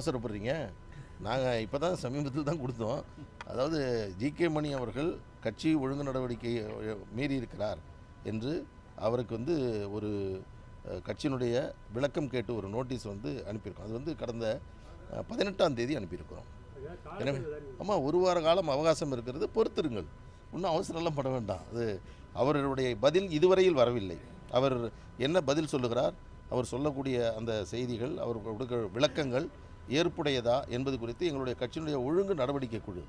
அவசரப்படுறீங்க நாங்கள் இப்போ தான் சமீபத்தில் தான் கொடுத்தோம். அதாவது ஜிகே மணி அவர்கள் கட்சி ஒழுங்கு நடவடிக்கை மீறி இருக்கிறார் என்று அவருக்கு வந்து ஒரு கட்சியினுடைய விளக்கம் கேட்டு ஒரு நோட்டீஸ் வந்து அனுப்பியிருக்கோம். அது வந்து கடந்த பதினெட்டாம் தேதி அனுப்பியிருக்கிறோம். எனவே ஆமாம் ஒரு வார காலம் அவகாசம் இருக்கிறது. பொறுத்திருங்கள். இன்னும் அவசரம்லாம் பட வேண்டாம். அது அவருடைய பதில் இதுவரையில் வரவில்லை. அவர் என்ன பதில் சொல்லுகிறார்? அவர் சொல்லக்கூடிய அந்த செய்திகள் அவர் கொடுக்க விளக்கங்கள் ஏற்புடையதா என்பது குறித்து எங்களுடைய கட்சியினுடைய ஒழுங்கு நடவடிக்கை குழு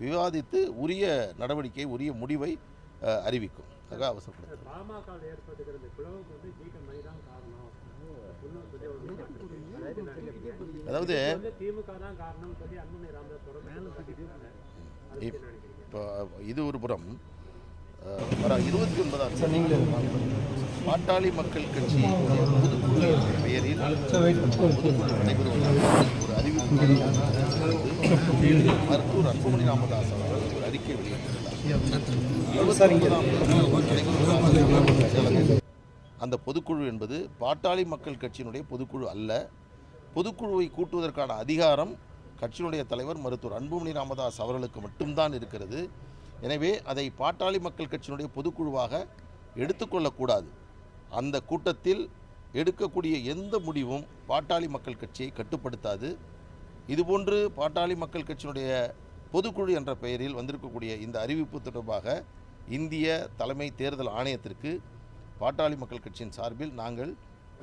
விவாதித்து உரிய நடவடிக்கை உரிய முடிவை அறிவிக்கும். ஆக ஒரு அதாவது இப்போ இது ஒரு புறம். வர இருபத்தி ஒன்பதாம் பாட்டாளி மக்கள் கட்சி பொதுக்குழு என்ற பெயரில் பொதுக்குழு நடைபெறுவதாக ஒரு அறிவிப்பு மருத்துவர் அன்புமணி ராமதாஸ் அவர்கள் ஒரு அறிக்கை வெளியிட்டிருக்கிறார் அந்த பொதுக்குழு என்பது பாட்டாளி மக்கள் கட்சியினுடைய பொதுக்குழு அல்ல. பொதுக்குழுவை கூட்டுவதற்கான அதிகாரம் கட்சியினுடைய தலைவர் மருத்துவர் அன்புமணி ராமதாஸ் அவர்களுக்கு மட்டும்தான் இருக்கிறது. எனவே அதை பாட்டாளி மக்கள் கட்சியினுடைய பொதுக்குழுவாக எடுத்துக்கொள்ளக்கூடாது. அந்த கூட்டத்தில் எடுக்கக்கூடிய எந்த முடிவும் பாட்டாளி மக்கள் கட்சியை கட்டுப்படுத்தாது. இதுபோன்று பாட்டாளி மக்கள் கட்சியினுடைய பொதுக்குழு என்ற பெயரில் வந்திருக்கக்கூடிய இந்த அறிவிப்பு தொடர்பாக இந்திய தலைமை தேர்தல் ஆணையத்திற்கு பாட்டாளி மக்கள் கட்சியின் சார்பில் நாங்கள்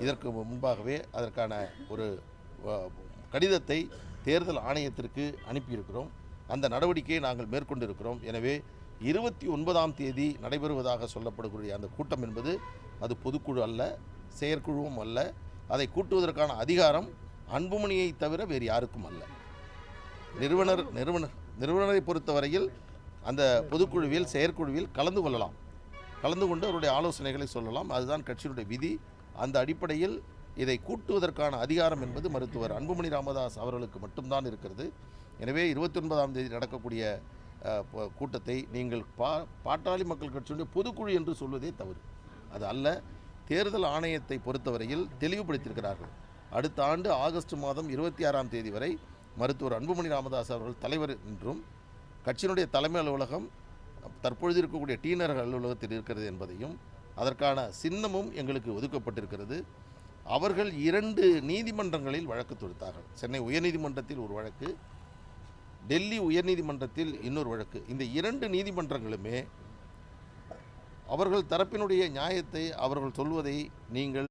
இதற்கு முன்பாகவே அதற்கான ஒரு கடிதத்தை தேர்தல் ஆணையத்திற்கு அனுப்பியிருக்கிறோம். அந்த நடவடிக்கையை நாங்கள் மேற்கொண்டிருக்கிறோம். எனவே இருபத்தி ஒன்பதாம் தேதி நடைபெறுவதாக சொல்லப்படக்கூடிய அந்த கூட்டம் என்பது அது பொதுக்குழு அல்ல செயற்குழுவும் அல்ல. அதை கூட்டுவதற்கான அதிகாரம் அன்புமணியை தவிர வேறு யாருக்கும் அல்ல. நிறுவனர் நிறுவனர் நிறுவனரை பொறுத்தவரையில் அந்த பொதுக்குழுவில் செயற்குழுவில் கலந்து கொள்ளலாம். கலந்து கொண்டு அவருடைய ஆலோசனைகளை சொல்லலாம். அதுதான் கட்சியினுடைய விதி. அந்த அடிப்படையில் இதை கூட்டுவதற்கான அதிகாரம் என்பது மருத்துவர் அன்புமணி ராமதாஸ் அவர்களுக்கு மட்டும்தான் இருக்கிறது. எனவே இருபத்தி ஒன்பதாம் தேதி நடக்கக்கூடிய கூட்டத்தை நீங்கள் பா பாட்டாளி மக்கள் கட்சியுடைய பொதுக்குழு என்று சொல்வதே தவறு. அது அல்ல தேர்தல் ஆணையத்தை பொறுத்தவரையில் தெளிவுபடுத்தியிருக்கிறார்கள். அடுத்த ஆண்டு ஆகஸ்ட் மாதம் இருபத்தி ஆறாம் தேதி வரை மருத்துவர் அன்புமணி ராமதாஸ் அவர்கள் தலைவர் என்றும் கட்சியினுடைய தலைமை அலுவலகம் தற்பொழுது இருக்கக்கூடிய டீனர்கள் அலுவலகத்தில் இருக்கிறது என்பதையும் அதற்கான சின்னமும் எங்களுக்கு ஒதுக்கப்பட்டிருக்கிறது. அவர்கள் இரண்டு நீதிமன்றங்களில் வழக்கு தொடுத்தார்கள். சென்னை உயர்நீதிமன்றத்தில் ஒரு வழக்கு டெல்லி உயர்நீதிமன்றத்தில் இன்னொரு வழக்கு. இந்த இரண்டு நீதிமன்றங்களுமே அவர்கள் தரப்பினுடைய நியாயத்தை அவர்கள் சொல்வதை நீங்கள்